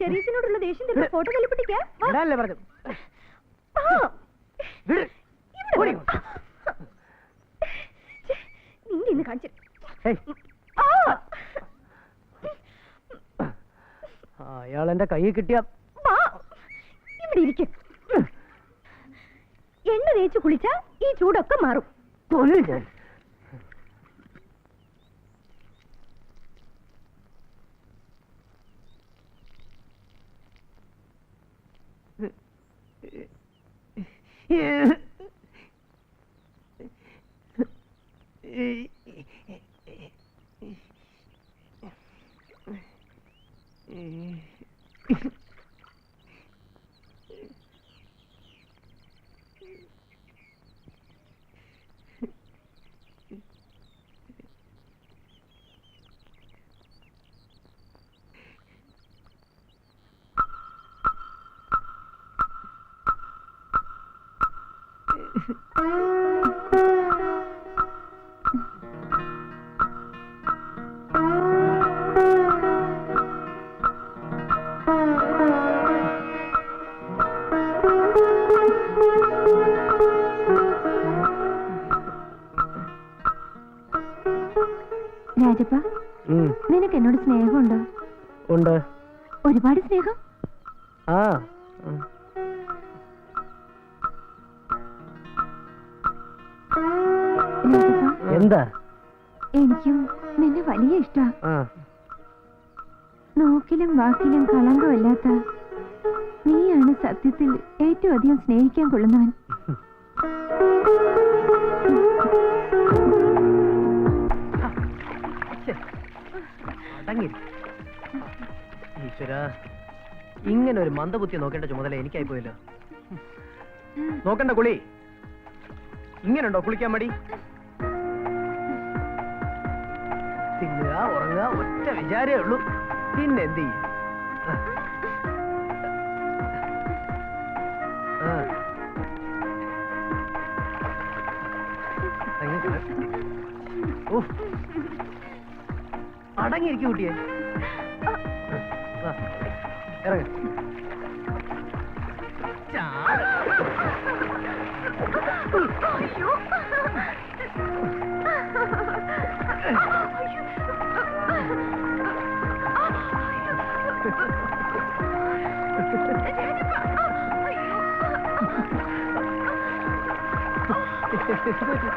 ചെറിയച്ചനോടുള്ള ദേഷ്യം തീർത്ത് ഫോട്ടോ കല്ലിപ്പിട്ടിക്കാ വിടാനല്ലേ പറഞ്ഞു. വിട്. ഓടി. നിന്റെ ഇന്ന് കാണിച്ചു അയാൾ എന്റെ കൈ കിട്ടിയ ഇവിടെ ഇരിക്കും. എണ്ണ തേച്ച് കുളിച്ചാ ഈ ചൂടൊക്കെ മാറും. കൊല്ലും ഞാൻ രാജപ്പ നിനക്ക് എന്നോട് സ്നേഹമുണ്ടോ? ഉണ്ട്. ഒരുപാട് സ്നേഹം? ആ. എന്താ? എനിക്കും നിന്നെ വലിയ ഇഷ്ടാ. നോക്കിലും വാക്കിലും കളങ്കമല്ലാത്ത നീയാണ് സത്യത്തിൽ ഏറ്റവും അധികം സ്നേഹിക്കാൻ കൊള്ളുന്നവൻ. ഈശ്വര ഇങ്ങനെ ഒരു മന്ദബുദ്ധി നോക്കേണ്ട ചുമതല എനിക്കായി പോയല്ലോ. നോക്കണ്ട കുളി. ഇങ്ങനുണ്ടോ കുളിക്കാൻ മടി? ഉറങ്ങുക ഒറ്റ വിചാരേ ഉള്ളൂ. പിന്നെ എന്ത് ചെയ്യും. അടങ്ങിയിരിക്കും കുട്ടിയെ. വാ, ഇറങ്ങ് ചാട്.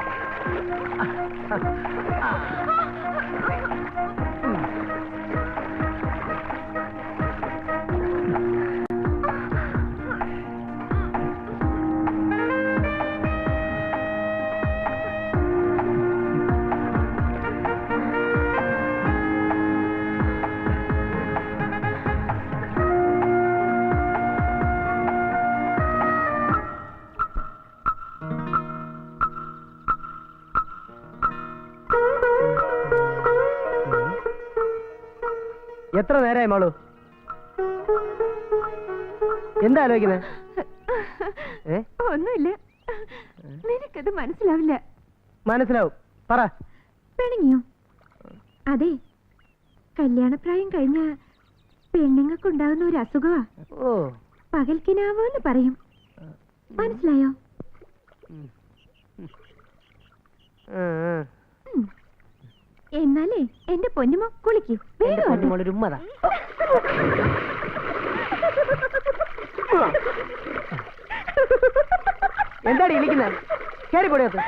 എത്ര നേരമായി മാളു? എന്താ ആലോചിക്കുന്നത് ഒന്നുമില്ല. നിനക്കത് മനസ്സിലാവില്ല. മനസ്സിലാവും. പറ. പിണങ്ങിയോ? അതെ. കല്യാണപ്രായം കഴിഞ്ഞ പെണ്ണുങ്ങൾക്ക് ഉണ്ടാവുന്ന ഒരു അസുഖമാ പകൽക്കിനാവോ എന്ന് പറയും. മനസ്സിലായോ. എന്നാലേ എന്റെ പൊന്നുമോ കുളിക്കൂ. വേഗം. ഉമ്മതാ. എന്താടി ഇരിക്കുന്നത് കയറി പൊടിയത്ത്